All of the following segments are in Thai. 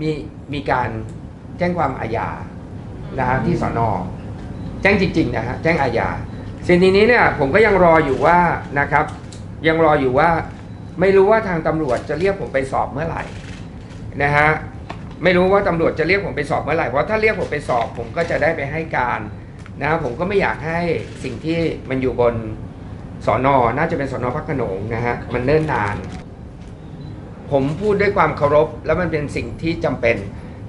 มีมีการแจ้งความอาญานะฮะที่สอนอแจ้งจริงๆนะฮะแจ้งอาญาสิ่งทีนี้เนี่ยผมก็ยังรออยู่ว่านะครับ ยังรออยู่ว่าไม่รู้ว่าทางตำรวจจะเรียกผมไปสอบเมื่อไหร่นะฮะไม่รู้ว่าตำรวจจะเรียกผมไปสอบเมื่อไหร่เพราะถ้าเรียกผมไปสอบผมก็จะได้ไปให้การนะผมก็ไม่อยากให้สิ่งที่มันอยู่บนสอนอน่าจะเป็นสอนอพระโขนงนะฮะมันเนิ่นนาน ผมพูดด้วยความเคารพ แล้วมันเป็นสิ่งที่จำเป็น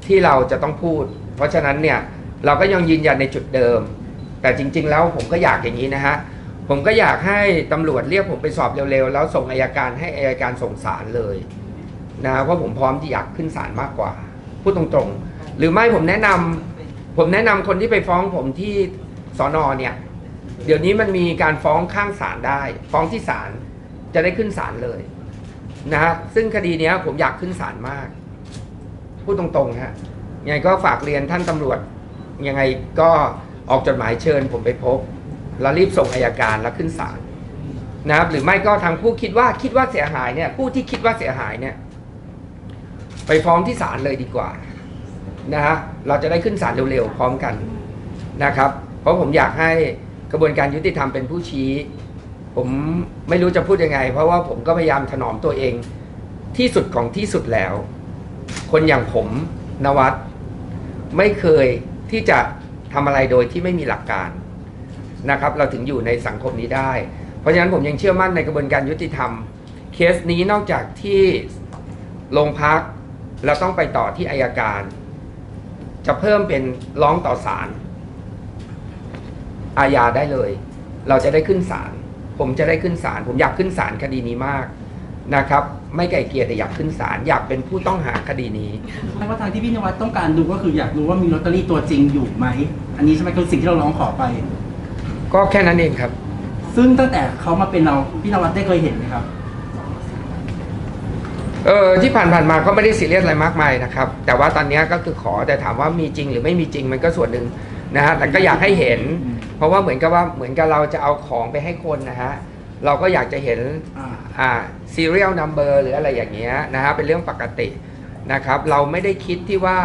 ที่เราจะต้องพูด เพราะฉะนั้นเนี่ยเราก็ยังยืนยันในจุดเดิม แต่จริง ๆ แล้วผมก็อยากอย่างนี้นะฮะผมก็อยากให้ตำรวจเรียกผมไปสอบเร็วๆ แล้วส่งอายการให้อายการส่งสารเลยนะเพราะผมพร้อมที่อยากขึ้นศาลมากกว่า พูดตรงๆ หรือไม่ผมแนะนำผมแนะนำคนที่ไปฟ้องผมที่สอนอเนี่ย เดี๋ยวนี้มันมีการฟ้องข้างศาลได้ ฟ้องที่ศาลจะได้ขึ้นศาลเลย นะฮะซึ่งคดีเนี้ยผมอยากขึ้นศาลมาก พูดตรงๆฮะยังไงก็ฝากเรียนท่านตำรวจ ยังไงก็ออกจดหมายเชิญผมไปพบ แล้วรีบส่งอายการแล้วขึ้นศาลนะครับหรือไม่ก็ทางผู้คิดว่าคิดว่าเสียหายเนี่ย ผู้ที่คิดว่าเสียหายเนี่ย ไปฟ้องที่ศาลเลยดีกว่านะฮะเราจะได้ขึ้นศาลเร็วๆพร้อมกันนะครับ เพราะผมอยากให้กระบวนการยุติธรรมเป็นผู้ชี้ ผมไม่รู้จะพูดยังไง เพราะว่าผมก็พยายามถนอมตัวเอง ที่สุดของที่สุดแล้ว คนอย่างผมนวัดไม่เคยที่จะทำอะไรโดยที่ไม่มีหลักการนะครับ เราถึงอยู่ในสังคมนี้ได้ เพราะฉะนั้นผมยังเชื่อมั่นในกระบวนการยุติธรรม เคสนี้นอกจากที่โรงพักเราต้องไปต่อที่อายการ จะเพิ่มเป็นร้องต่อศาลอาญาได้เลย เราจะได้ขึ้นศาล ผมจะได้ขึ้นศาลผมอยากขึ้นศาลคดีนี้มากนะครับ ไม่ไกลเกลียแต่อยากขึ้นศาลอยากเป็นผู้ต้องหาคดีนี้เพราะว่าทางที่พี่นวัดต้องการดูก็คืออยากรู้ว่ามีลอตเตอรี่ตัวจริงอยู่ไหม อันนี้ใช่ไหมคือสิ่งที่เราร้องขอไป ก็แค่นั้นเองครับ ซึ่งตั้งแต่เขามาเป็นเราพี่นวัดได้เคยเห็นไหมครับ เออที่ผ่านผ่านๆมาก็ไม่ได้ซีเรียสอะไรมากมายนะครับ แต่ว่าตอนเนี้ยก็คือขอแต่ถามว่ามีจริงหรือไม่มีจริงมันก็ส่วนหนึ่งนะฮะแต่ก็อยากให้เห็นอืมเพราะว่าเหมือนกับว่าเหมือนกับเราจะเอาของไปให้คนนะฮะเราก็อยากจะเห็นอ่าอ่า serial number หรืออะไรอย่างเงี้ยนะฮะเป็นเรื่องปกตินะครับ เราไม่ได้คิดที่ว่า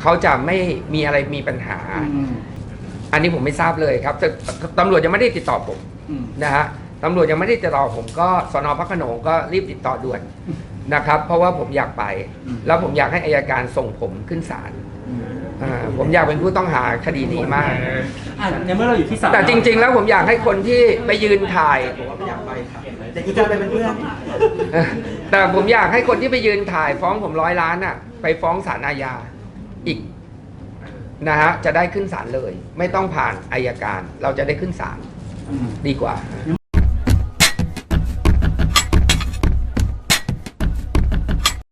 เขาจะไม่มีอะไรมีปัญหาอืมอันนี้ผมไม่ทราบเลยครับแต่ตำรวจยังไม่ได้ติดต่อผมอืมนะฮะ ตำรวจยังไม่ได้ติดต่อผมก็สนพระโขนงก็รีบติดต่อด่วนนะครับ เพราะว่าผมอยากไป แล้วผมอยากให้อายการส่งผมขึ้นศาลอืมอ่าผมอยากเป็นผู้ต้องหาคดีนี้มาก อะในเมื่อเราอยู่ที่ศาลแต่จริง ๆ แล้วผมอยากให้คนที่ไปยืนถ่ายแต่อีกการไปเป็นเพื่อนแต่ผมอยากให้คนที่ไปยืนถ่ายฟ้องผมร้อยล้านอะ ไปฟ้องศาลอาญาอีกนะฮะจะได้ขึ้นศาลเลย ไม่ต้องผ่านอายการ เราจะได้ขึ้นศาลอืมดีกว่า